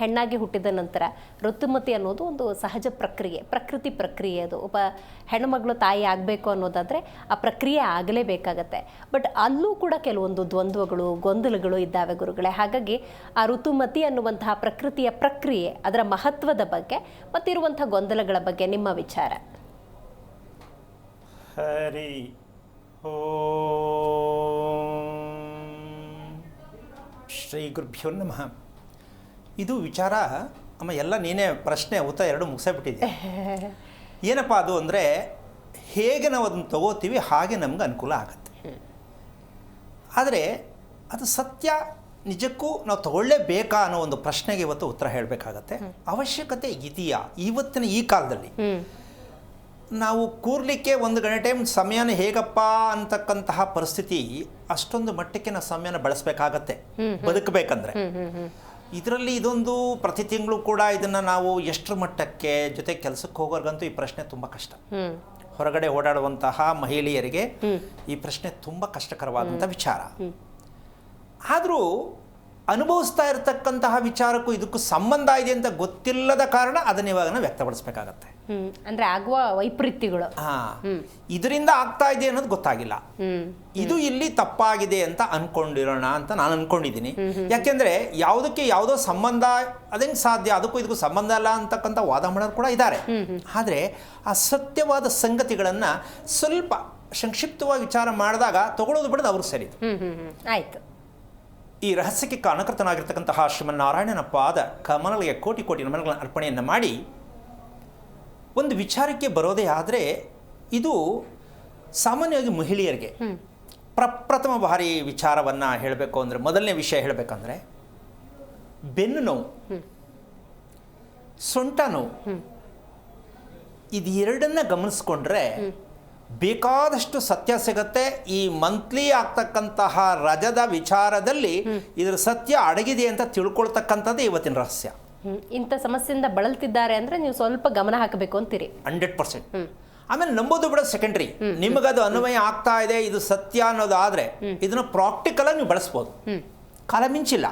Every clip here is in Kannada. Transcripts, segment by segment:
ಹೆಣ್ಣಾಗಿ ಹುಟ್ಟಿದ ನಂತರ ಋತುಮತಿ ಅನ್ನೋದು ಒಂದು ಸಹಜ ಪ್ರಕ್ರಿಯೆ, ಪ್ರಕೃತಿ ಪ್ರಕ್ರಿಯೆ ಅದು. ಒಬ್ಬ ಹೆಣ್ಣುಮಗಳು ತಾಯಿ ಆಗಬೇಕು ಅನ್ನೋದಾದರೆ ಆ ಪ್ರಕ್ರಿಯೆ ಆಗಲೇಬೇಕಾಗತ್ತೆ. ಬಟ್ ಅಲ್ಲೂ ಕೂಡ ಕೆಲವೊಂದು ದ್ವಂದ್ವಗಳು, ಗೊಂದಲಗಳು ಇದ್ದಾವೆ ಗುರುಗಳೇ. ಹಾಗಾಗಿ ಆ ಋತುಮತಿ ಅನ್ನುವಂತಹ ಪ್ರಕೃತಿಯ ಪ್ರಕ್ರಿಯೆ ಅದರ ಮಹತ್ವದ ಬಗ್ಗೆ ಮತ್ತಿರುವಂತಹ ಗೊಂದಲಗಳ ಬಗ್ಗೆ ನಿಮ್ಮ ವಿಚಾರ. ಹರಿ ಓ. ಶ್ರೀ ಗುರುಭ್ಯೋ ನಮಃ. ಇದು ವಿಚಾರ ಅಮ್ಮ ಎಲ್ಲ ನೀನೇ ಪ್ರಶ್ನೆ ಉತ್ತರ ಎರಡು ಮುಗಿಸೇ ಏನಪ್ಪ ಅದು ಅಂದರೆ ಹೇಗೆ ನಾವು ಅದನ್ನು ತಗೋತೀವಿ ಹಾಗೆ ನಮ್ಗೆ ಅನುಕೂಲ ಆಗುತ್ತೆ. ಆದರೆ ಅದು ಸತ್ಯ ನಿಜಕ್ಕೂ ನಾವು ತಗೊಳ್ಳೇಬೇಕಾ ಅನ್ನೋ ಒಂದು ಪ್ರಶ್ನೆಗೆ ಇವತ್ತು ಉತ್ತರ ಹೇಳಬೇಕಾಗತ್ತೆ. ಅವಶ್ಯಕತೆ ಇದೆಯಾ? ಇವತ್ತಿನ ಈ ಕಾಲದಲ್ಲಿ. ನಾವು ಕೂರ್ಲಿಕ್ಕೆ ಒಂದು ಗಂಟೆ ಟೈಮ್ ಸಮಯನ ಹೇಗಪ್ಪ ಅಂತಕ್ಕಂತಹ ಪರಿಸ್ಥಿತಿ ಅಷ್ಟೊಂದು ಮಟ್ಟಕ್ಕೆ ನಾವು ಸಮಯನ ಬಳಸಬೇಕಾಗತ್ತೆ. ಬದುಕಬೇಕಂದ್ರೆ. ಇದರಲ್ಲಿ ಇದೊಂದು ಪ್ರತಿ ತಿಂಗಳು ಕೂಡ ಇದನ್ನು ನಾವು ಎಷ್ಟರ ಮಟ್ಟಕ್ಕೆ ಜೊತೆ ಕೆಲಸಕ್ಕೆ ಹೋಗೋರ್ಗಂತೂ ಈ ಪ್ರಶ್ನೆ ತುಂಬ ಕಷ್ಟ. ಹೊರಗಡೆ ಓಡಾಡುವಂತಹ ಮಹಿಳೆಯರಿಗೆ ಈ ಪ್ರಶ್ನೆ ತುಂಬ ಕಷ್ಟಕರವಾದಂಥ ವಿಚಾರ. ಆದರೂ ಅನುಭವಿಸ್ತಾ ಇರತಕ್ಕಂತಹ ವಿಚಾರಕ್ಕೂ ಇದಕ್ಕೂ ಸಂಬಂಧ ಇದೆ ಅಂತ ಗೊತ್ತಿಲ್ಲದ ಕಾರಣ ಅದನ್ನ ಇವಾಗ ನಾವು ವ್ಯಕ್ತಪಡಿಸ್ಬೇಕಾಗತ್ತೆ. ಅಂದ್ರೆ ಆಗುವ ವೈಪರೀತ್ಯಗಳು. ಹಾ ಇದರಿಂದ ಆಗ್ತಾ ಇದೆ ಅನ್ನೋದು ಗೊತ್ತಾಗಿಲ್ಲ. ಇದು ಇಲ್ಲಿ ತಪ್ಪಾಗಿದೆ ಅಂತ ಅನ್ಕೊಂಡಿರೋಣ ಅಂತ ನಾನು ಅನ್ಕೊಂಡಿದ್ದೀನಿ. ಯಾಕೆಂದ್ರೆ ಯಾವುದಕ್ಕೆ ಯಾವುದೋ ಸಂಬಂಧ ಅದಂಗೆ ಸಾಧ್ಯ ಅದಕ್ಕೂ ಇದಕ್ಕೂ ಸಂಬಂಧ ಅಲ್ಲ ಅಂತಕ್ಕಂಥ ವಾದ ಮಾಡೋರು ಕೂಡ ಇದ್ದಾರೆ. ಆದರೆ ಆ ಸತ್ಯವಾದ ಸಂಗತಿಗಳನ್ನ ಸ್ವಲ್ಪ ಸಂಕ್ಷಿಪ್ತವಾಗಿ ವಿಚಾರ ಮಾಡಿದಾಗ ತಗೊಳ್ಳೋದು ಬಿಡೋದು ಅವ್ರಿಗೆ ಸರಿ ಆಯ್ತು. ಈ ರಹಸ್ಯಕ್ಕೆ ಕಾರಣಕರ್ತನಾಗಿರ್ತಕ್ಕಂತಹ ಶ್ರೀಮನ್ನಾರಾಯಣನ ಪಾದ ಕಮಲಯ ಕೋಟಿ ಕೋಟಿ ನಮನಗಳನ್ನು ಅರ್ಪಣೆಯನ್ನು ಮಾಡಿ ಒಂದು ವಿಚಾರಕ್ಕೆ ಬರೋದೇ ಆದರೆ ಇದು ಸಾಮಾನ್ಯವಾಗಿ ಮಹಿಳೆಯರಿಗೆ ಪ್ರಪ್ರಥಮ ಬಾರಿ ವಿಚಾರವನ್ನು ಹೇಳಬೇಕು ಅಂದರೆ ಮೊದಲನೇ ವಿಷಯ ಹೇಳಬೇಕಂದ್ರೆ ಬೆನ್ನು ನೋವು ಸೊಂಟ ನೋವು ಇದು ಎರಡನ್ನ ಗಮನಿಸ್ಕೊಂಡ್ರೆ ಬೇಕಾದಷ್ಟು ಸತ್ಯ ಸಿಗತ್ತೆ. ಈ ಮಂತ್ಲಿ ಆಗ್ತಕ್ಕಂತಹ ರಜದ ವಿಚಾರದಲ್ಲಿ ಇದರ ಸತ್ಯ ಅಡಗಿದೆ ಅಂತ ತಿಳ್ಕೊಳ್ತಕ್ಕಂಥದ್ದು ಇವತ್ತಿನ ರಹಸ್ಯ. ಇಂಥ ಸಮಸ್ಯೆಯಿಂದ ಬಳಲ್ತಿದ್ದಾರೆ ಅಂದ್ರೆ ನೀವು ಸ್ವಲ್ಪ ಗಮನ ಹಾಕಬೇಕು ಅಂತೀರಿ. Hundred percent. ಆಮೇಲೆ ನಂಬೋದು ಬಿಡೋದು ಸೆಕೆಂಡ್ರಿ ನಿಮಗದು ಅನ್ವಯ ಆಗ್ತಾ ಇದೆ ಇದು ಸತ್ಯ ಅನ್ನೋದು ಆದರೆ ಇದನ್ನ ಪ್ರಾಕ್ಟಿಕಲಾಗಿ ನೀವು ಬಳಸ್ಬೋದು. ಕಾಲ ಮಿಂಚಿಲ್ಲ.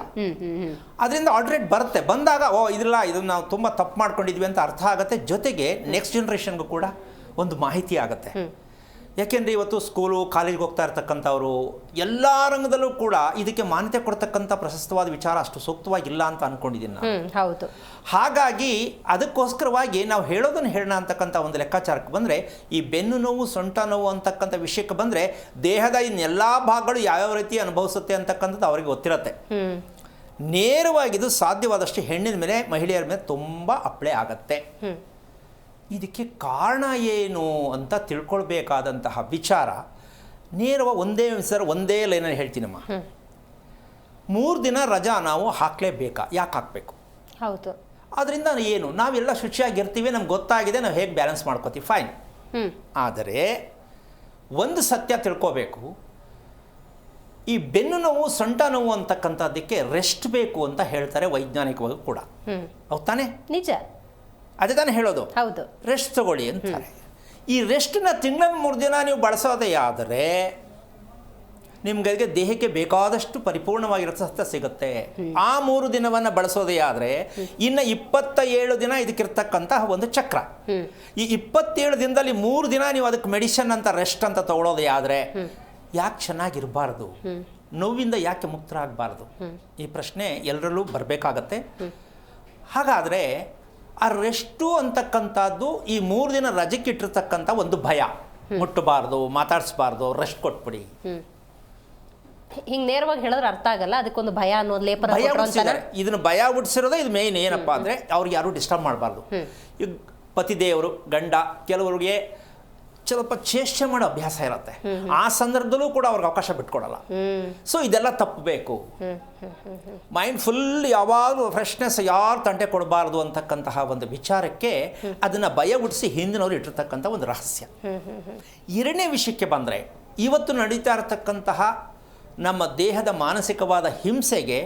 ಅದರಿಂದ ಆಲ್ಟ್ರೇಟ್ ಬರುತ್ತೆ. ಬಂದಾಗ ಓ ಇದಿಲ್ಲ ಇದನ್ನ ನಾವು ತುಂಬ ತಪ್ಪು ಮಾಡ್ಕೊಂಡಿದ್ವಿ ಅಂತ ಅರ್ಥ ಆಗುತ್ತೆ. ಜೊತೆಗೆ ನೆಕ್ಸ್ಟ್ ಜನ್ರೇಷನ್ಗೂ ಕೂಡ ಒಂದು ಮಾಹಿತಿ ಆಗುತ್ತೆ. ಯಾಕೆಂದರೆ ಇವತ್ತು ಸ್ಕೂಲು ಕಾಲೇಜ್ಗೆ ಹೋಗ್ತಾ ಇರ್ತಕ್ಕಂಥವ್ರು ಎಲ್ಲ ರಂಗದಲ್ಲೂ ಕೂಡ ಇದಕ್ಕೆ ಮಾನ್ಯತೆ ಕೊಡ್ತಕ್ಕಂಥ ಪ್ರಶಸ್ತವಾದ ವಿಚಾರ ಅಷ್ಟು ಸೂಕ್ತವಾಗಿಲ್ಲ ಅಂತ ಅನ್ಕೊಂಡಿದ್ದೀನಿ ನಾನು. ಹೌದು. ಹಾಗಾಗಿ ಅದಕ್ಕೋಸ್ಕರವಾಗಿ ನಾವು ಹೇಳೋದನ್ನು ಹೇಳೋಣ ಅಂತಕ್ಕಂಥ ಒಂದು ಲೆಕ್ಕಾಚಾರಕ್ಕೆ ಬಂದರೆ ಈ ಬೆನ್ನು ನೋವು ಸೊಂಟ ನೋವು ಅಂತಕ್ಕಂಥ ವಿಷಯಕ್ಕೆ ಬಂದರೆ ದೇಹದ ಇನ್ನೆಲ್ಲ ಭಾಗಗಳು ಯಾವ್ಯಾವ ರೀತಿ ಅನುಭವಿಸುತ್ತೆ ಅಂತಕ್ಕಂಥದ್ದು ಅವರಿಗೆ ಗೊತ್ತಿರುತ್ತೆ. ನೇರವಾಗಿದು ನೇರವಾಗಿ ಇದು ಸಾಧ್ಯವಾದಷ್ಟು ಹೆಣ್ಣಿನ ಮೇಲೆ ಮಹಿಳೆಯರ ಮೇಲೆ ತುಂಬ ಅಪ್ಲೈ ಆಗತ್ತೆ. ಇದಕ್ಕೆ ಕಾರಣ ಏನು ಅಂತ ತಿಳ್ಕೊಳ್ಬೇಕಾದಂತಹ ವಿಚಾರ ನೇರವಾಗಿ ಒಂದೇ ಸರ್ ಒಂದೇ ಲೈನಲ್ಲಿ ಹೇಳ್ತೀನಮ್ಮ. ಮೂರು ದಿನ ರಜಾ ನಾವು ಹಾಕಲೇಬೇಕಾ? ಯಾಕೆ ಹಾಕಬೇಕು? ಹೌದು. ಅದರಿಂದ ಏನು? ನಾವೆಲ್ಲ ಶುಚಿಯಾಗಿರ್ತೀವಿ ನಮ್ಗೆ ಗೊತ್ತಾಗಿದೆ ನಾವು ಹೇಗೆ ಬ್ಯಾಲೆನ್ಸ್ ಮಾಡ್ಕೋತೀವಿ ಫೈನ್. ಆದರೆ ಒಂದು ಸತ್ಯ ತಿಳ್ಕೋಬೇಕು. ಈ ಬೆನ್ನು ನೋವು ಸೊಂಟ ನೋವು ಅಂತಕ್ಕಂಥದ್ದಕ್ಕೆ ರೆಸ್ಟ್ ಬೇಕು ಅಂತ ಹೇಳ್ತಾರೆ ವೈಜ್ಞಾನಿಕವಾಗಿ ಕೂಡ. ಹೌದು ಹೌದ್ ತಾನೇ? ನಿಜ. ಅದೇ ತಾನೇ ಹೇಳೋದು. ಹೌದು. ರೆಸ್ಟ್ ತಗೊಳ್ಳಿ ಅಂತಾರೆ. ಈ ರೆಸ್ಟನ್ನ ತಿಂಗಳ ಮೂರು ದಿನ ನೀವು ಬಳಸೋದೇ ಆದರೆ ನಿಮ್ಗೆ ದೇಹಕ್ಕೆ ಬೇಕಾದಷ್ಟು ಪರಿಪೂರ್ಣವಾಗಿರೋ ಸತ್ಯ ಸಿಗುತ್ತೆ. ಆ ಮೂರು ದಿನವನ್ನು ಬಳಸೋದೇ ಆದರೆ ಇನ್ನು ಇಪ್ಪತ್ತ ಏಳು ದಿನ ಇದಕ್ಕಿರ್ತಕ್ಕಂತಹ ಒಂದು ಚಕ್ರ. ಈ ಇಪ್ಪತ್ತೇಳು ದಿನದಲ್ಲಿ ಮೂರು ದಿನ ನೀವು ಅದಕ್ಕೆ ಮೆಡಿಸಿನ್ ಅಂತ ರೆಸ್ಟ್ ಅಂತ ತಗೊಳ್ಳೋದೇ ಆದರೆ ಯಾಕೆ ಚೆನ್ನಾಗಿರಬಾರ್ದು? ನೋವಿಂದ ಯಾಕೆ ಮುಕ್ತರಾಗಬಾರ್ದು? ಈ ಪ್ರಶ್ನೆ ಎಲ್ಲರಲ್ಲೂ ಬರಬೇಕಾಗತ್ತೆ. ಹಾಗಾದರೆ ಆ ರೆಸ್ಟು ಅಂತಕ್ಕಂಥದ್ದು ಈ ಮೂರು ದಿನ ರಜಕ್ಕಿಟ್ಟಿರ್ತಕ್ಕಂಥ ಒಂದು ಭಯ. ಮುಟ್ಟಬಾರ್ದು ಮಾತಾಡಿಸ್ಬಾರ್ದು ರೆಸ್ಟ್ ಕೊಟ್ಬಿಡಿ. ಹಿಂಗೆ ನೇರವಾಗಿ ಹೇಳಿದ್ರೆ ಅರ್ಥ ಆಗಲ್ಲ ಅದಕ್ಕೊಂದು ಭಯ ಅನ್ನೋದು ಲೇಪನ ಭಯ ಹುಡ್ಸಿದ್ದಾರೆ ಇದನ್ನ ಭಯ ಹುಟ್ಟಿಸಿರೋದೇ ಇದು ಮೇಯ್ನ್ ಏನಪ್ಪಾ ಅಂದರೆ ಅವ್ರಿಗೆ ಯಾರು ಡಿಸ್ಟರ್ಬ್ ಮಾಡಬಾರ್ದು. ಈಗ ಪತಿದೇವರು ಗಂಡ ಕೆಲವರಿಗೆ ಸ್ವಲ್ಪ ಚೇಷ್ಟೆ ಮಾಡೋ ಅಭ್ಯಾಸ ಇರುತ್ತೆ. ಆ ಸಂದರ್ಭದಲ್ಲೂ ಕೂಡ ಅವ್ರಿಗೆ ಅವಕಾಶ ಬಿಟ್ಕೊಡಲ್ಲ. ಸೊ ಇದೆಲ್ಲ ತಪ್ಪಬೇಕು ಮೈಂಡ್ ಫುಲ್ ಯಾವಾಗಲೂ ಫ್ರೆಶ್ನೆಸ್ ಯಾರು ತಂಟೆ ಕೊಡಬಾರ್ದು ಅಂತಕ್ಕಂತಹ ಒಂದು ವಿಚಾರಕ್ಕೆ ಅದನ್ನು ಭಯ ಹುಡಿಸಿ ಹಿಂದಿನವರು ಇಟ್ಟಿರ್ತಕ್ಕಂಥ ಒಂದು ರಹಸ್ಯ. ಎರಡನೇ ವಿಷಯಕ್ಕೆ ಬಂದರೆ ಇವತ್ತು ನಡೀತಾ ಇರತಕ್ಕಂತಹ ನಮ್ಮ ದೇಹದ ಮಾನಸಿಕವಾದ ಹಿಂಸೆಗೆ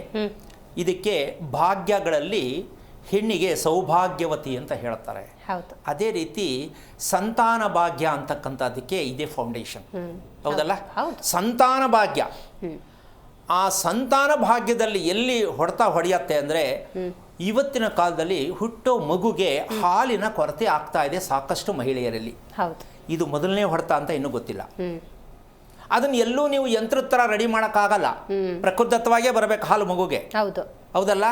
ಇದಕ್ಕೆ ಭಾಗ್ಯಗಳಲ್ಲಿ ಹೆಣ್ಣಿಗೆ ಸೌಭಾಗ್ಯವತಿ ಅಂತ ಹೇಳ್ತಾರೆ. ಅದೇ ರೀತಿ ಸಂತಾನ ಭಾಗ್ಯ ಅಂತಕ್ಕಂಥದ್ದಕ್ಕೆ ಇದೇ ಫೌಂಡೇಶನ್ ಹೌದಲ್ಲ? ಹೌದು. ಸಂತಾನ ಭಾಗ್ಯ. ಆ ಸಂತಾನ ಭಾಗ್ಯದಲ್ಲಿ ಎಲ್ಲಿ ಹೊಡೆತ ಹೊಡೆಯತ್ತೆ ಅಂದರೆ ಇವತ್ತಿನ ಕಾಲದಲ್ಲಿ ಹುಟ್ಟೋ ಮಗುಗೆ ಹಾಲಿನ ಕೊರತೆ ಆಗ್ತಾ ಇದೆ ಸಾಕಷ್ಟು ಮಹಿಳೆಯರಲ್ಲಿ. ಇದು ಮೊದಲನೇ ಹೊಡೆತ ಅಂತ ಇನ್ನೂ ಗೊತ್ತಿಲ್ಲ. ಅದನ್ನ ಎಲ್ಲೂ ನೀವು ಯಂತ್ರದ ಥರ ರೆಡಿ ಮಾಡೋಕ್ಕಾಗಲ್ಲ. ಪ್ರಕೃತತ್ವಾಗೇ ಬರಬೇಕು ಹಾಲು ಮಗುಗೆ. ಹೌದು. ಹೌದಲ್ಲ?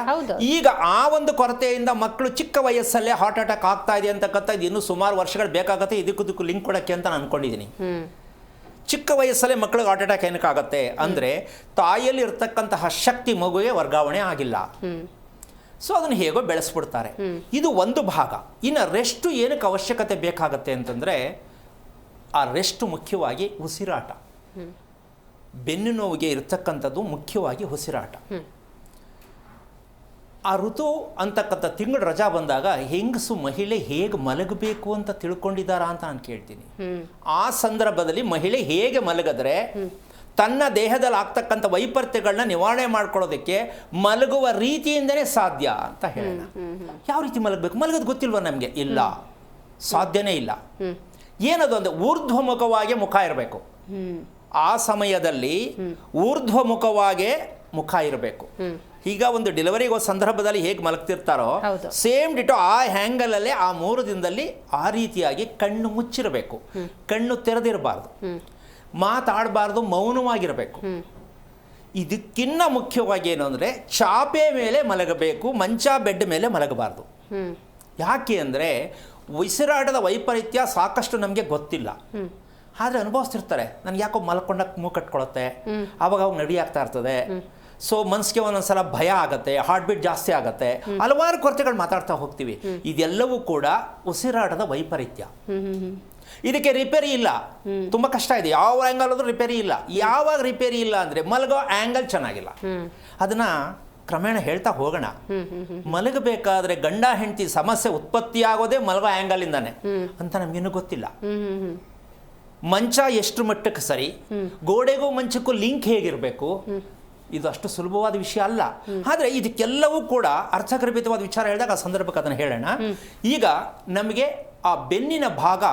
ಈಗ ಆ ಒಂದು ಕೊರತೆಯಿಂದ ಮಕ್ಕಳು ಚಿಕ್ಕ ವಯಸ್ಸಲ್ಲೇ ಹಾರ್ಟ್ ಅಟ್ಯಾಕ್ ಆಗ್ತಾ ಇದೆ ಅಂತಕ್ಕಂಥ ಇನ್ನು ಸುಮಾರು ವರ್ಷಗಳು ಬೇಕಾಗತ್ತೆ. ಇದಕ್ಕೂ ಲಿಂಕ್ ಕೊಡೋಕ್ಕೆ ಅಂತ ನಾನು ಅನ್ಕೊಂಡಿದ್ದೀನಿ ಚಿಕ್ಕ ವಯಸ್ಸಲ್ಲೇ ಮಕ್ಕಳಿಗೆ ಹಾರ್ಟ್ ಅಟ್ಯಾಕ್ ಏನಕ್ಕಾಗತ್ತೆ ಅಂದರೆ ತಾಯಿಯಲ್ಲಿ ಇರ್ತಕ್ಕಂತಹ ಶಕ್ತಿ ಮಗುವೇ ವರ್ಗಾವಣೆ ಆಗಿಲ್ಲ. ಸೊ ಅದನ್ನು ಹೇಗೋ ಬೆಳೆಸ್ಬಿಡ್ತಾರೆ. ಇದು ಒಂದು ಭಾಗ. ಇನ್ನು ರೆಸ್ಟು ಏನಕ್ಕೆ ಅವಶ್ಯಕತೆ ಬೇಕಾಗತ್ತೆ ಅಂತಂದರೆ ಆ ರೆಸ್ಟ್ ಮುಖ್ಯವಾಗಿ ಉಸಿರಾಟ. ಬೆನ್ನು ನೋವಿಗೆ ಇರತಕ್ಕಂಥದ್ದು ಮುಖ್ಯವಾಗಿ ಉಸಿರಾಟ. ಆ ಋತು ಅಂತಕ್ಕಂಥ ತಿಂಗಳು ರಜಾ ಬಂದಾಗ ಹೆಂಗಸು ಮಹಿಳೆ ಹೇಗೆ ಮಲಗಬೇಕು ಅಂತ ತಿಳ್ಕೊಂಡಿದ್ದಾರಾ ಅಂತ ನಾನು ಕೇಳ್ತೀನಿ. ಆ ಸಂದರ್ಭದಲ್ಲಿ ಮಹಿಳೆ ಹೇಗೆ ಮಲಗಿದ್ರೆ ತನ್ನ ದೇಹದಲ್ಲಿ ಆಗ್ತಕ್ಕಂಥ ವೈಪರೀತ್ಯಗಳನ್ನ ನಿವಾರಣೆ ಮಾಡ್ಕೊಳ್ಳೋದಕ್ಕೆ ಮಲಗುವ ರೀತಿಯಿಂದನೇ ಸಾಧ್ಯ ಅಂತ ಹೇಳೋಣ. ಯಾವ ರೀತಿ ಮಲಗಬೇಕು? ಮಲಗೋದು ಗೊತ್ತಿಲ್ವ ನಮಗೆ? ಇಲ್ಲ. ಸಾಧ್ಯನೇ ಇಲ್ಲ. ಏನದು ಅಂದರೆ ಊರ್ಧ್ವಮುಖವಾಗಿ ಮುಖ ಇರಬೇಕು. ಆ ಸಮಯದಲ್ಲಿ ಊರ್ಧ್ವಮುಖವಾಗೇ ಮುಖ ಇರಬೇಕು. ಈಗ ಒಂದು ಡೆಲಿವರಿಗೋ ಸಂದರ್ಭದಲ್ಲಿ ಹೇಗೆ ಮಲಗ್ತಿರ್ತಾರೋ ಸೇಮ್ ಡಿಟೋ ಆ ಹ್ಯಾಂಗಲಲ್ಲೇ ಆ ಮೂರು ದಿನದಲ್ಲಿ ಆ ರೀತಿಯಾಗಿ ಕಣ್ಣು ಮುಚ್ಚಿರಬೇಕು. ಕಣ್ಣು ತೆರೆದಿರಬಾರ್ದು. ಮಾತಾಡಬಾರ್ದು ಮೌನವಾಗಿರಬೇಕು. ಇದಕ್ಕಿನ್ನ ಮುಖ್ಯವಾಗಿ ಏನು ಅಂದರೆ ಚಾಪೆ ಮೇಲೆ ಮಲಗಬೇಕು ಮಂಚ ಬೆಡ್ ಮೇಲೆ ಮಲಗಬಾರ್ದು. ಯಾಕೆ ಅಂದರೆ ಉಸಿರಾಟದ ವೈಪರೀತ್ಯ ಸಾಕಷ್ಟು ನಮಗೆ ಗೊತ್ತಿಲ್ಲ. ಆದರೆ ಅನುಭವಿಸ್ತಿರ್ತಾರೆ. ನನಗೆ ಯಾಕೋ ಮಲ್ಕೊಂಡಾಗ ಮೂ ಕಟ್ಕೊಳತ್ತೆ ಆವಾಗ ಅವಾಗ ನಡಿ ಆಗ್ತಾ ಇರ್ತದೆ ಸೊ ಮನ್ಸಿಗೆ ಒಂದೊಂದ್ಸಲ ಭಯ ಆಗುತ್ತೆ ಹಾರ್ಟ್ ಬೀಟ್ ಜಾಸ್ತಿ ಆಗುತ್ತೆ ಹಲವಾರು ಕೊರತೆಗಳು ಮಾತಾಡ್ತಾ ಹೋಗ್ತೀವಿ. ಇದೆಲ್ಲವೂ ಕೂಡ ಉಸಿರಾಟದ ವೈಪರೀತ್ಯ. ಇದಕ್ಕೆ ರಿಪೇರಿ ಇಲ್ಲ. ತುಂಬಾ ಕಷ್ಟ ಇದೆ. ಯಾವ ಆ್ಯಂಗಲ್ ಆದ್ರೂ ರಿಪೇರಿ ಇಲ್ಲ. ಯಾವಾಗ ರಿಪೇರಿ ಇಲ್ಲ ಅಂದ್ರೆ ಮಲಗೋ ಆ್ಯಂಗಲ್ ಚೆನ್ನಾಗಿಲ್ಲ. ಅದನ್ನ ಕ್ರಮೇಣ ಹೇಳ್ತಾ ಹೋಗೋಣ. ಮಲಗಬೇಕಾದ್ರೆ ಗಂಡ ಹೆಂಡತಿ ಸಮಸ್ಯೆ ಉತ್ಪತ್ತಿಯಾಗೋದೇ ಮಲಗೋ ಆ್ಯಂಗಲಿಂದಾನೆ ಅಂತ ನಮಗಿನ್ನೂ ಗೊತ್ತಿಲ್ಲ. ಮಂಚ ಎಷ್ಟು ಮಟ್ಟಕ್ಕೆ ಸರಿ? ಗೋಡೆಗೂ ಮಂಚಕ್ಕೂ ಲಿಂಕ್ ಹೇಗಿರಬೇಕು? ಇದು ಅಷ್ಟು ಸುಲಭವಾದ ವಿಷಯ ಅಲ್ಲ. ಆದರೆ ಇದಕ್ಕೆಲ್ಲವೂ ಕೂಡ ಅರ್ಥಗರ್ಭಿತವಾದ ವಿಚಾರ ಹೇಳಿದಾಗ ಆ ಸಂದರ್ಭಕ್ಕೆ ಅದನ್ನು ಹೇಳೋಣ. ಈಗ ನಮಗೆ ಆ ಬೆನ್ನಿನ ಭಾಗ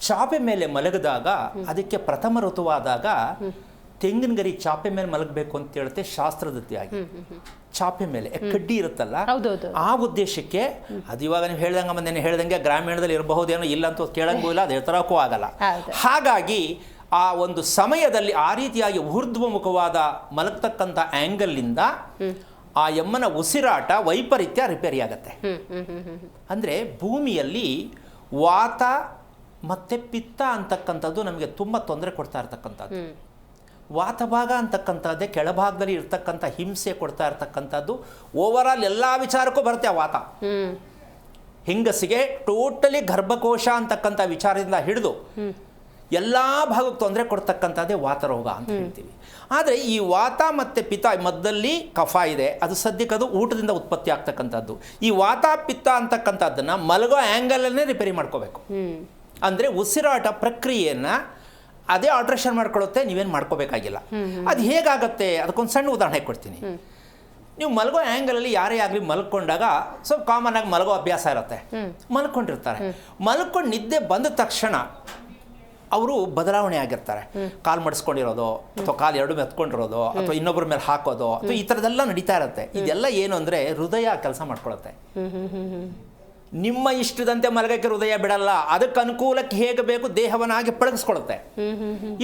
ಚಾಪೆ ಮೇಲೆ ಮಲಗಿದಾಗ ಅದಕ್ಕೆ ಪ್ರಥಮ ಋತುವಾದಾಗ ತೆಂಗಿನ ಗರಿ ಚಾಪೆ ಮೇಲೆ ಮಲಗಬೇಕು ಅಂತ ಹೇಳುತ್ತೆ ಶಾಸ್ತ್ರದತಿಯಾಗಿ. ಚಾಪೆ ಮೇಲೆ ಕಡ್ಡಿ ಇರುತ್ತಲ್ಲ? ಆ ಉದ್ದೇಶಕ್ಕೆ ಅದು ಇವಾಗ ನೀವು ಹೇಳ್ದಂಗೆ ಮೊನ್ನೆ ಹೇಳ್ದಂಗೆ ಗ್ರಾಮೀಣದಲ್ಲಿ ಇರಬಹುದೇನೋ ಇಲ್ಲ ಅಂತ ಕೇಳಂಗೂ ಇಲ್ಲ ಅದು ಹೇಳ್ತಾರಕ್ಕೂ ಆಗಲ್ಲ. ಹಾಗಾಗಿ ಆ ಒಂದು ಸಮಯದಲ್ಲಿ ಆ ರೀತಿಯಾಗಿ ಊರ್ಧ್ವಮುಖವಾದ ಮಲಗ್ತಕ್ಕಂಥ ಆ್ಯಂಗಲ್ನಿಂದ ಆ ಎಮ್ಮನ ಉಸಿರಾಟ ವೈಪರೀತ್ಯ ರಿಪೇರಿ ಆಗತ್ತೆ. ಅಂದರೆ ಭೂಮಿಯಲ್ಲಿ ವಾತ ಮತ್ತು ಪಿತ್ತ ಅಂತಕ್ಕಂಥದ್ದು ನಮಗೆ ತುಂಬ ತೊಂದರೆ ಕೊಡ್ತಾ ಇರ್ತಕ್ಕಂಥದ್ದು. ವಾತಭಾಗ ಅಂತಕ್ಕಂಥದ್ದೇ ಕೆಳಭಾಗದಲ್ಲಿ ಇರ್ತಕ್ಕಂಥ ಹಿಂಸೆ ಕೊಡ್ತಾ ಇರ್ತಕ್ಕಂಥದ್ದು. ಓವರಾಲ್ ಎಲ್ಲ ವಿಚಾರಕ್ಕೂ ಬರುತ್ತೆ ಆ ವಾತ. ಹೆಂಗಸಿಗೆ ಟೋಟಲಿ ಗರ್ಭಕೋಶ ಅಂತಕ್ಕಂಥ ವಿಚಾರದಿಂದ ಹಿಡಿದು ಎಲ್ಲ ಭಾಗಕ್ಕೆ ತೊಂದರೆ ಕೊಡ್ತಕ್ಕಂಥದ್ದೇ ವಾತರೋಗ ಅಂತ ಹೇಳ್ತೀವಿ. ಆದರೆ ಈ ವಾತ ಮತ್ತು ಪಿತ್ತ ಮದ್ದಲ್ಲಿ ಕಫ ಇದೆ ಅದು ಸದ್ಯಕ್ಕೆ ಅದು ಊಟದಿಂದ ಉತ್ಪತ್ತಿ ಆಗ್ತಕ್ಕಂಥದ್ದು. ಈ ವಾತ ಪಿತ್ತ ಅಂತಕ್ಕಂಥದ್ದನ್ನು ಮಲಗೋ ಆ್ಯಂಗಲಲ್ಲೇ ರಿಪೇರಿ ಮಾಡ್ಕೋಬೇಕು. ಅಂದರೆ ಉಸಿರಾಟ ಪ್ರಕ್ರಿಯೆಯನ್ನು ಅದೇ ಆಲ್ಟ್ರೇಷನ್ ಮಾಡ್ಕೊಳ್ಳುತ್ತೆ ನೀವೇನು ಮಾಡ್ಕೋಬೇಕಾಗಿಲ್ಲ. ಅದು ಹೇಗಾಗತ್ತೆ? ಅದಕ್ಕೊಂದು ಸಣ್ಣ ಉದಾಹರಣೆ ಕೊಡ್ತೀನಿ. ನೀವು ಮಲಗೋ ಆ್ಯಂಗಲಲ್ಲಿ ಯಾರೇ ಆಗಲಿ ಮಲ್ಕೊಂಡಾಗ ಸ್ವಲ್ಪ ಕಾಮನ್ ಆಗಿ ಮಲಗೋ ಅಭ್ಯಾಸ ಇರುತ್ತೆ. ಮಲ್ಕೊಂಡಿರ್ತಾರೆ. ಮಲ್ಕೊಂಡು ನಿದ್ದೆ ಬಂದ ತಕ್ಷಣ ಅವರು ಬದಲಾವಣೆ ಆಗಿರ್ತಾರೆ. ಕಾಲು ಮಡಿಸ್ಕೊಂಡಿರೋದು ಅಥವಾ ಕಾಲು ಎರಡು ಮೆತ್ಕೊಂಡಿರೋದು ಅಥವಾ ಇನ್ನೊಬ್ಬರ ಮೇಲೆ ಹಾಕೋದು ಅಥವಾ ಈ ಥರದ್ದೆಲ್ಲ ನಡೀತಾ ಇರುತ್ತೆ. ಇದೆಲ್ಲ ಏನು ಅಂದರೆ ಹೃದಯ ಕೆಲಸ ಮಾಡ್ಕೊಳುತ್ತೆ. ನಿಮ್ಮ ಇಷ್ಟದಂತೆ ಮಲಗಕ್ಕೆ ಹೃದಯ ಬಿಡಲ್ಲ. ಅದಕ್ಕೆ ಅನುಕೂಲಕ್ಕೆ ಹೇಗೆ ಬೇಕು ದೇಹವನ್ನಾಗಿ ಪಳಗಿಸ್ಕೊಳುತ್ತೆ.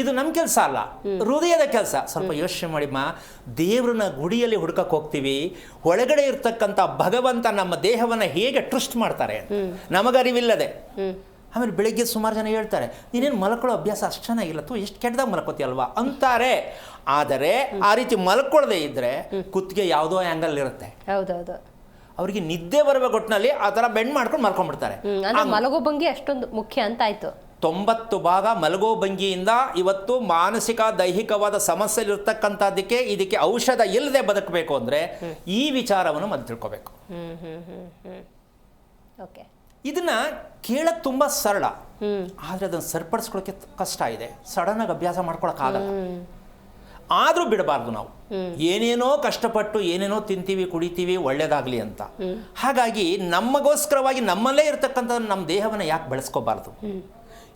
ಇದು ನಮ್ಮ ಕೆಲಸ ಅಲ್ಲ. ಹೃದಯದ ಕೆಲಸ. ಸ್ವಲ್ಪ ಯೋಚನೆ ಮಾಡಿಮ್ಮ. ದೇವ್ರನ್ನ ಗುಡಿಯಲ್ಲಿ ಹುಡುಕಕ್ಕೆ ಹೋಗ್ತೀವಿ. ಒಳಗಡೆ ಇರ್ತಕ್ಕಂಥ ಭಗವಂತ ನಮ್ಮ ದೇಹವನ್ನು ಹೇಗೆ ಟ್ರಸ್ಟ್ ಮಾಡ್ತಾರೆ ನಮಗರಿವಿಲ್ಲದೆ. ಆಮೇಲೆ ಬೆಳಿಗ್ಗೆ ಸುಮಾರು ಜನ ಹೇಳ್ತಾರೆ ನೀನೇನು ಮಲ್ಕೊಳ್ಳೋ ಅಭ್ಯಾಸ ಅಷ್ಟು ಚೆನ್ನಾಗಿಲ್ಲ ತು ಎಷ್ಟು ಕೆಟ್ಟದಾಗ ಮಲ್ಕೋತಿಯಲ್ವಾ? ಅಂತಾರೆ. ಆದರೆ ಆ ರೀತಿ ಮಲ್ಕೊಳ್ಳದೆ ಇದ್ದರೆ ಕುತ್ತಿಗೆ ಯಾವುದೋ ಆ್ಯಂಗಲ್ ಇರುತ್ತೆ. ಹೌದೌದು. ಅವರಿಗೆ ನಿದ್ದೆ ಬರಬೇಕು ಒಟ್ಟಿನಲ್ಲಿ ಆ ಥರ ಬೆಂಡ್ ಮಾಡ್ಕೊಂಡು ಮಲ್ಕೊಂಡ್ಬಿಡ್ತಾರೆ. ಮಲಗೋ ಭಂಗಿ ಅಷ್ಟೊಂದು ಮುಖ್ಯ ಅಂತ ಆಯಿತು. ತೊಂಬತ್ತು ಭಾಗ ಮಲಗೋ ಭಂಗಿಯಿಂದ ಇವತ್ತು ಮಾನಸಿಕ ದೈಹಿಕವಾದ ಸಮಸ್ಯೆಲಿರ್ತಕ್ಕಂಥದ್ದಕ್ಕೆ ಇದಕ್ಕೆ ಔಷಧ ಇಲ್ಲದೆ ಬದುಕಬೇಕು ಅಂದರೆ ಈ ವಿಚಾರವನ್ನು ಮೊದಲು ತಿಳ್ಕೋಬೇಕು. ಓಕೆ ಇದನ್ನ ಕೇಳಕ್ಕೆ ತುಂಬ ಸರಳ. ಆದ್ರೆ ಅದನ್ನು ಸರಿಪಡಿಸ್ಕೊಳ್ಳೋಕೆ ಕಷ್ಟ ಇದೆ. ಸಡನ್ನಾಗಿ ಅಭ್ಯಾಸ ಮಾಡ್ಕೊಳಕ್ಕಾಗಲ್ಲ ಆದರೂ ಬಿಡಬಾರ್ದು ನಾವು. ಏನೇನೋ ಕಷ್ಟಪಟ್ಟು ಏನೇನೋ ತಿಂತೀವಿ ಕುಡಿತೀವಿ ಒಳ್ಳೇದಾಗಲಿ ಅಂತ. ಹಾಗಾಗಿ ನಮಗೋಸ್ಕರವಾಗಿ ನಮ್ಮಲ್ಲೇ ಇರತಕ್ಕಂಥ ನಮ್ಮ ದೇಹವನ್ನು ಯಾಕೆ ಬೆಳೆಸ್ಕೋಬಾರ್ದು?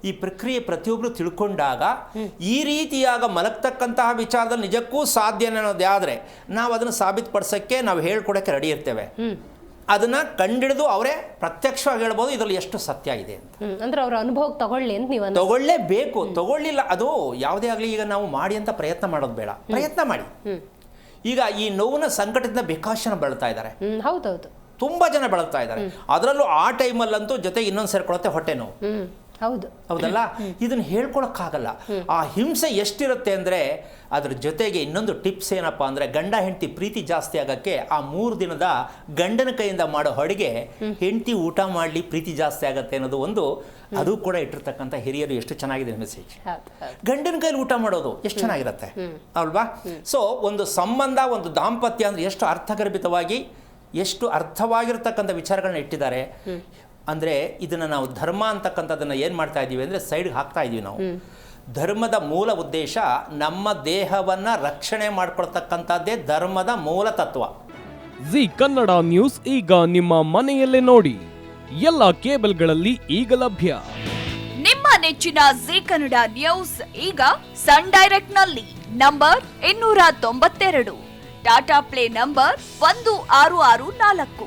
ಈ ಪ್ರಕ್ರಿಯೆ ಪ್ರತಿಯೊಬ್ಬರು ತಿಳ್ಕೊಂಡಾಗ ಈ ರೀತಿಯಾಗ ಮಲಗ್ತಕ್ಕಂತಹ ವಿಚಾರದಲ್ಲಿ ನಿಜಕ್ಕೂ ಸಾಧ್ಯ ಅನ್ನೋದೇ ಆದರೆ ನಾವು ಅದನ್ನು ಸಾಬೀತುಪಡಿಸೋಕ್ಕೆ ನಾವು ಹೇಳ್ಕೊಡೋಕ್ಕೆ ರೆಡಿ ಇರ್ತೇವೆ. ಅದನ್ನು ಕಂಡಿಡಿದು ಅವರೇ ಪ್ರತ್ಯಕ್ಷವಾಗಿ ಹೇಳ್ಬೋದು ಇದರಲ್ಲಿ ಎಷ್ಟು ಸತ್ಯ ಇದೆ ಅಂತ. ಅಂದ್ರೆ ಅವರ ಅನುಭವಕ್ಕೆ ತಗೊಳ್ಳಿ ಅಂತ ನೀವು ತಗೊಳ್ಳೇಬೇಕು ತಗೊಳ್ಳಿಲ್ಲ ಅದು ಯಾವುದೇ ಆಗಲಿ ಈಗ ನಾವು ಮಾಡಿ ಅಂತ ಪ್ರಯತ್ನ ಮಾಡೋದು ಬೇಡ. ಪ್ರಯತ್ನ ಮಾಡಿ. ಈಗ ಈ ನೋವಿನ ಸಂಕಟದಿಂದ ಬೇಕಾಶನ ಬೆಳತಾ ಇದ್ದಾರೆ. ಹೌದೌದು. ತುಂಬ ಜನ ಬೆಳತಾ ಇದ್ದಾರೆ. ಅದರಲ್ಲೂ ಆ ಟೈಮಲ್ಲಂತೂ ಜೊತೆಗೆ ಇನ್ನೊಂದು ಸೇರ್ಕೊಳತ್ತೆ ಹೊಟ್ಟೆ ನೋವು. ಹೌದು. ಹೌದಲ್ಲ? ಇದನ್ನು ಹೇಳ್ಕೊಳಕ್ಕಾಗಲ್ಲ. ಆ ಹಿಂಸೆ ಎಷ್ಟಿರುತ್ತೆ ಅಂದ್ರೆ ಅದ್ರ ಜೊತೆಗೆ ಇನ್ನೊಂದು ಟಿಪ್ಸ್ ಏನಪ್ಪಾ ಅಂದ್ರೆ ಗಂಡ ಹೆಂಡತಿ ಪ್ರೀತಿ ಜಾಸ್ತಿ ಆಗಕ್ಕೆ ಆ ಮೂರು ದಿನದ ಗಂಡನ ಕೈಯಿಂದ ಮಾಡೋ ಅಡುಗೆ ಹೆಂಡತಿ ಊಟ ಮಾಡಲಿ ಪ್ರೀತಿ ಜಾಸ್ತಿ ಆಗತ್ತೆ ಅನ್ನೋದು ಒಂದು ಅದು ಕೂಡ ಇಟ್ಟಿರ್ತಕ್ಕಂಥ ಹಿರಿಯರು ಎಷ್ಟು ಚೆನ್ನಾಗಿದೆ ಮೆಸೇಜ್ ಗಂಡನ ಕೈಲಿ ಊಟ ಮಾಡೋದು ಎಷ್ಟು ಚೆನ್ನಾಗಿರುತ್ತೆ? ಅಲ್ವಾ? ಸೊ ಒಂದು ಸಂಬಂಧ ಒಂದು ದಾಂಪತ್ಯ ಅಂದ್ರೆ ಎಷ್ಟು ಅರ್ಥಗರ್ಭಿತವಾಗಿ ಎಷ್ಟು ಅರ್ಥವಾಗಿರ್ತಕ್ಕಂಥ ವಿಚಾರಗಳನ್ನ ಇಟ್ಟಿದ್ದಾರೆ. ಅಂದರೆ ಇದನ್ನು ನಾವು ಧರ್ಮ ಅಂತಕ್ಕಂಥದ್ದನ್ನು ಏನು ಮಾಡ್ತಾ ಇದ್ದೀವಿ ಅಂದರೆ ಸೈಡ್ಗೆ ಹಾಕ್ತಾ ಇದ್ದೀವಿ ನಾವು. ಧರ್ಮದ ಮೂಲ ಉದ್ದೇಶ ನಮ್ಮ ದೇಹವನ್ನು ರಕ್ಷಣೆ ಮಾಡಿಕೊಳ್ತಕ್ಕಂಥದ್ದೇ ಧರ್ಮದ ಮೂಲ ತತ್ವ. ಜಿ ಕನ್ನಡ ನ್ಯೂಸ್ ಈಗ ನಿಮ್ಮ ಮನೆಯಲ್ಲೇ ನೋಡಿ. ಎಲ್ಲ ಕೇಬಲ್ಗಳಲ್ಲಿ ಈಗ ಲಭ್ಯ. ನಿಮ್ಮ ನೆಚ್ಚಿನ ಜಿ ಕನ್ನಡ ನ್ಯೂಸ್ ಈಗ ಸನ್ ಡೈರೆಕ್ಟ್ನಲ್ಲಿ ನಂಬರ್ ಇನ್ನೂರ ತೊಂಬತ್ತೆರಡು. ಟಾಟಾ ಪ್ಲೇ ನಂಬರ್ ಒಂದು ಆರು ಆರು ನಾಲ್ಕು.